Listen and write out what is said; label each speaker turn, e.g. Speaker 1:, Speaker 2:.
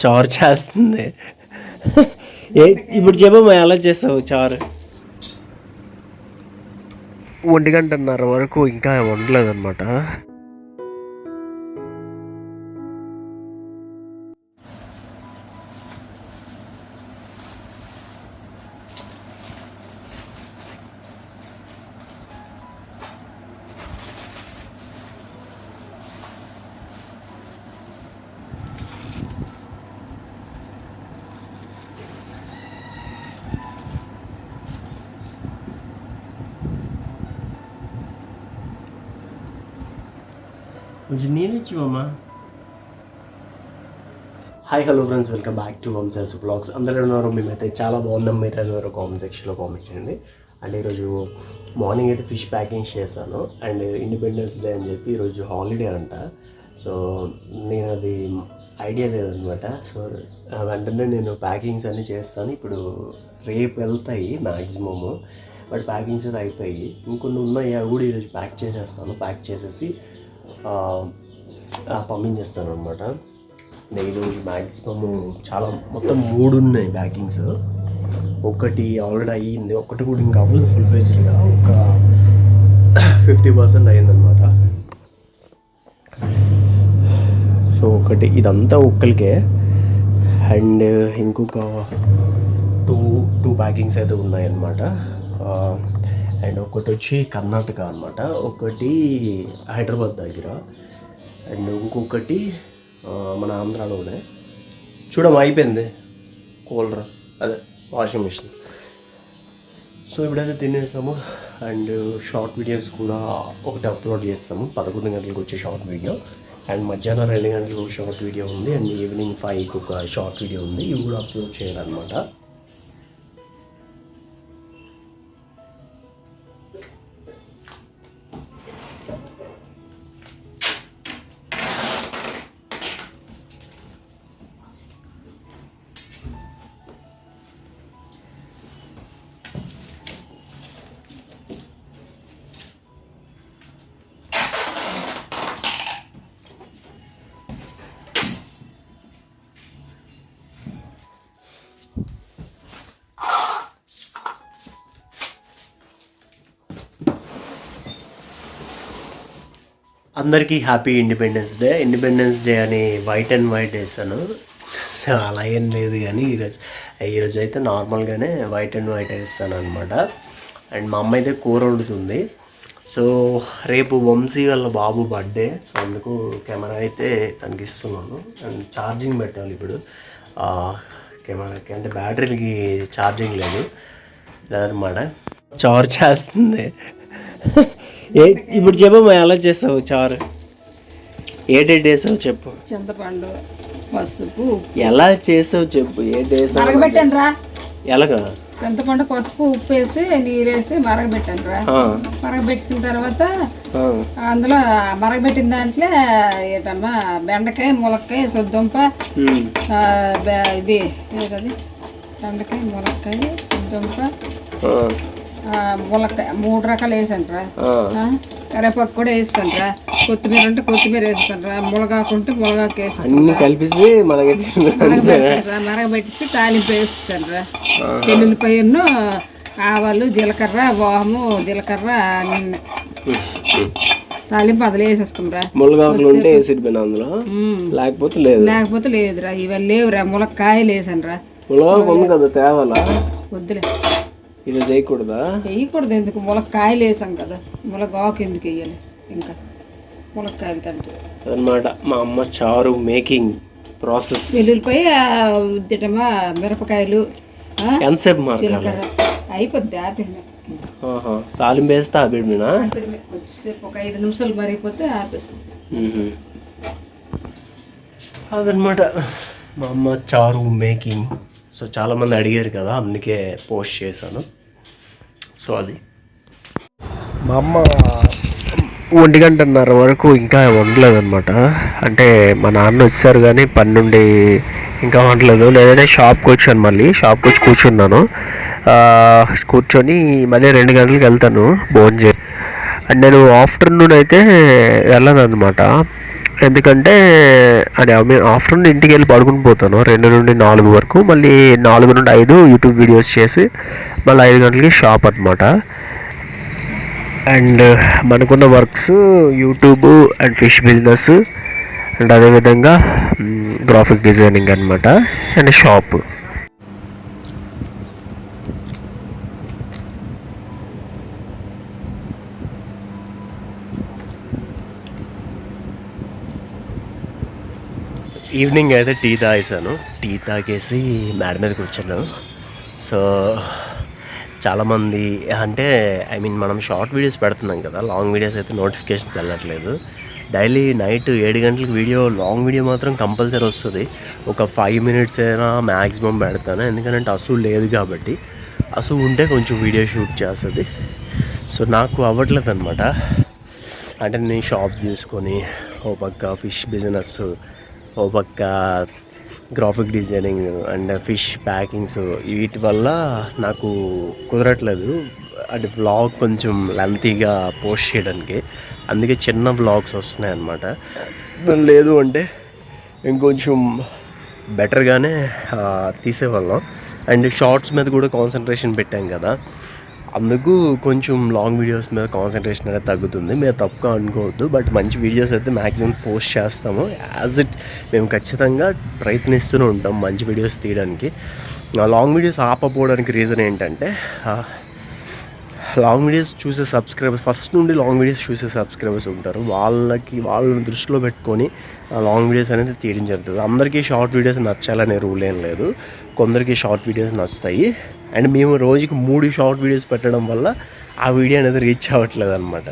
Speaker 1: చారు చేస్తుంది. ఏ ఇప్పుడు చెప్పమ్మా ఎలా చేస్తావు చారు? ఒంటి గంటన్నర వరకు ఇంకా వండలేదన్నమాట. కొంచెం నేను ఇచ్చివమ్మా hi hello friends welcome back to Vamsha's blogs అందరూ ఉన్నారు. మేమైతే చాలా బాగున్నాం. మీరు అన్నారు కామెంట్ సెక్షన్లో కామెంట్ చేయండి. అండ్ ఈరోజు మార్నింగ్ అయితే ఫిష్ ప్యాకింగ్ చేశాను. అండ్ ఇండిపెండెన్స్ డే అని చెప్పి ఈరోజు హాలిడే అంట. సో నేను అది ఐడియా లేదనమాట. సో వెంటనే నేను ప్యాకింగ్స్ అన్నీ చేస్తాను. ఇప్పుడు రేపు వెళ్తాయి మ్యాక్సిమము బట్ ప్యాకింగ్స్ అయితే అయిపోయి ఇంకొన్ని ఉన్నాయి. అవి కూడా ఈరోజు ప్యాక్ చేసేస్తాను. ప్యాక్ చేసేసి పంపించేస్తాను అనమాట నేను ఈరోజు మ్యాక్సిమమ్ చాలా మొత్తం మూడు ఉన్నాయి ప్యాకింగ్స్ ఒకటి ఆల్రెడీ అయ్యింది ఒకటి కూడా ఇంకా అవ్వలేదు ఫుల్ పేజ్గా ఒక ఫిఫ్టీ పర్సెంట్ అయిందనమాట సో ఒకటి ఇదంతా ఒక్కరికే. అండ్ ఇంకొక టూ టూ ప్యాకింగ్స్ అయితే ఉన్నాయన్నమాట. అండ్ ఒకటి వచ్చి కర్ణాటక అనమాట ఒకటి హైదరాబాద్ దగ్గర. అండ్ ఇంకొకటి మన ఆంధ్రాలోనే. చూడడం అయిపోయింది. కూలర్. అదే వాషింగ్ మిషన్. సో ఇప్పుడైతే తినేసాము. అండ్ షార్ట్ వీడియోస్ కూడా ఒకటి అప్లోడ్ చేస్తాము. పదకొండు గంటలకు వచ్చే షార్ట్ వీడియో. అండ్ మధ్యాహ్నం రెండు గంటలకు షార్ట్ వీడియో ఉంది. అండ్ ఈవినింగ్ ఫైవ్కి ఒక షార్ట్ వీడియో ఉంది. ఇవి కూడా అప్లోడ్ చేయాలన్నమాట అందరికీ happy independence day. Independence day అని వైట్ అండ్ వైట్ వేసాను సో అలా ఏం లేదు కానీ ఈరోజు ఈరోజు అయితే నార్మల్గానే వైట్ అండ్ వైట్ వేస్తాను అనమాట అండ్ మా అమ్మ అయితే కూర వండుతుంది. సో రేపు వంశీ వాళ్ళ బాబు బర్త్డే సో అందుకు కెమెరా అయితే తనకి ఇస్తున్నాను. అండ్ ఛార్జింగ్ పెట్టాలి ఇప్పుడు. కెమెరాకి అంటే బ్యాటరీలకి ఛార్జింగ్ లేదు. లేదనమాట చార్జ్ చేస్తుంది. ఏ ఇప్పుడు చెప్పమ్మా ఎలా చేస్తావు చారు? ఏ డేట్ వేసావు చెప్పు.
Speaker 2: చింతపండు పసుపు.
Speaker 1: ఎలా చేసావు చెప్పు ఏ డేట్
Speaker 2: మరగబెట్టాను రా.
Speaker 1: ఎలాగా?
Speaker 2: చింతపండు పసుపు ఉప్పు వేసి నీరేసి మరగబెట్టాను రా.
Speaker 1: ఆ,
Speaker 2: మరగబెట్టిన తర్వాత
Speaker 1: ఆ,
Speaker 2: అందులో మరగబెట్టిన దాంట్లో ఏంటమ్మా బెండకాయ ములక్కాయ సొద్దుంప
Speaker 1: ఉమ్,
Speaker 2: ఆ, బె- ఇది ఏదది? బెండకాయ ములక్కాయ సొద్దుంప.
Speaker 1: ఆ,
Speaker 2: ములక్కాయ మూడు రకాలు వేసాను రా
Speaker 1: ఆ,
Speaker 2: ఆ, కరివేపాకు కూడా వేస్తాను రా కొత్తిమీర ఉంటే కొత్తిమీర వేస్తాను రా ములగాకు ఉంటే ములగాకు వేస్తాను
Speaker 1: అన్ని
Speaker 2: మరగబెట్టి తాలింపు వేస్తాను రా వెల్లుల్లిపాయను ఆవాలు జీలకర్ర వాము జీలకర్ర తాలింపు అదిలో వేసేసుకుంటా.
Speaker 1: ఉంటే అందులో. లేకపోతే లేదు.
Speaker 2: లేకపోతే లేదురా. ఇవన్నీ లేవురా. ములక్కాయలు వేసాను రా
Speaker 1: మునగాకు ఉంది కదా తేవాలా?
Speaker 2: వద్దులే.
Speaker 1: ఇది చేయకూడదా
Speaker 2: వేయకూడదు ఎందుకు? ములక్కాయలు వేసాం కదా. ములగాకు ఎందుకు వేయాలి? ఇంకా ములక్కాయలు తంటే
Speaker 1: అదనమాట మా అమ్మ చారు మేకింగ్ ప్రాసెస్.
Speaker 2: వెల్లుల్లిపాయ తిట్టమా మిరపకాయలు
Speaker 1: ఎంతసేపు
Speaker 2: జీలకర్ర. అయిపోద్ది ఆపిడమే
Speaker 1: ఆహా. తాలింపు వేస్తే ఆపిడినా
Speaker 2: ఆపిడమే కొద్దిసేపు ఒక ఐదు నిమిషాలు మరిగిపోతే ఆపేస్తుంది
Speaker 1: అదనమాట మా అమ్మ చారు మేకింగ్ సో చాలామంది అడిగారు కదా అందుకే పోస్ట్ చేశాను. సో అది. మా అమ్మ ఒంటి గంటన్నర వరకు ఇంకా వండలేదన్నమాట. అంటే మా నాన్న వచ్చారు కానీ పని నుండి ఇంకా వండలేదు. లేదంటే షాప్కి వచ్చాను మళ్ళీ షాప్కి వచ్చి కూర్చున్నాను. కూర్చొని మళ్ళీ రెండు గంటలకు వెళ్తాను భోజనం చే అండ్ నేను ఆఫ్టర్నూన్ అయితే వెళ్ళను అనమాట ఎందుకంటే అది ఆఫ్టర్నూన్ ఇంటికి వెళ్ళి పడుకుని పోతాను. రెండు నుండి నాలుగు వరకు. మళ్ళీ నాలుగు నుండి ఐదు యూట్యూబ్ వీడియోస్ చేసి మళ్ళీ ఐదు గంటలకి షాప్ అనమాట అండ్ మనకున్న works YouTube and fish business and అదేవిధంగా గ్రాఫిక్ డిజైనింగ్ అనమాట అండ్ షాప్ ఈవినింగ్ అయితే టీ తాగేసాను టీ తాగేసి మేడ మీద కూర్చున్నాను సో చాలామంది అంటే ఐ మీన్ మనం షార్ట్ వీడియోస్ పెడుతున్నాం కదా లాంగ్ వీడియోస్ అయితే నోటిఫికేషన్స్ వెళ్ళట్లేదు. డైలీ నైట్ ఏడు గంటలకు వీడియో లాంగ్ వీడియో మాత్రం కంపల్సరీ వస్తుంది. ఒక ఫైవ్ మినిట్స్ అయినా మ్యాక్సిమం పెడతాను. ఎందుకంటే అసలు లేదు కాబట్టి. అసలు ఉంటే కొంచెం వీడియో షూట్ చేస్తుంది. సో నాకు అవ్వట్లేదు అనమాట అంటే నేను షాప్ తీసుకొని ఓ పక్క ఫిష్ బిజినెస్ ఓ పక్క graphic designing and fish packings వీటి వల్ల నాకు కుదరట్లేదు. అంటే వ్లాగ్ కొంచెం లెంతీగా పోస్ట్ చేయడానికి. అందుకే చిన్న వ్లాగ్స్ వస్తున్నాయి అన్నమాట. లేదు అంటే ఇంకొంచెం బెటర్గానే తీసేవాళ్ళం. అండ్ షార్ట్స్ మీద కూడా కాన్సన్ట్రేషన్ పెట్టాం కదా. అందుకు కొంచెం లాంగ్ వీడియోస్ మీద కాన్సన్ట్రేషన్ అనేది తగ్గుతుంది. మీరు తప్పుగా అనుకోవద్దు బట్ మంచి వీడియోస్ అయితే మ్యాక్సిమం పోస్ట్ చేస్తాము. యాజ్ ఇట్ మేము ఖచ్చితంగా ప్రయత్నిస్తూనే ఉంటాం మంచి వీడియోస్ తీయడానికి. లాంగ్ వీడియోస్ ఆపపోవడానికి రీజన్ ఏంటంటే లాంగ్ వీడియోస్ చూసే సబ్స్క్రైబర్స్ ఫస్ట్ నుండి లాంగ్ వీడియోస్ చూసే సబ్స్క్రైబర్స్ ఉంటారు. వాళ్ళకి వాళ్ళని దృష్టిలో పెట్టుకొని ఆ లాంగ్ వీడియోస్ అనేది తీయడం జరుగుతుంది. అందరికీ షార్ట్ వీడియోస్ నచ్చాలనే రూల్ ఏం లేదు. కొందరికి షార్ట్ వీడియోస్ నచ్చుతాయి. అండ్ మేము రోజుకి మూడు షార్ట్ వీడియోస్ పెట్టడం వల్ల ఆ వీడియో అనేది రీచ్ అవ్వట్లేదు అనమాట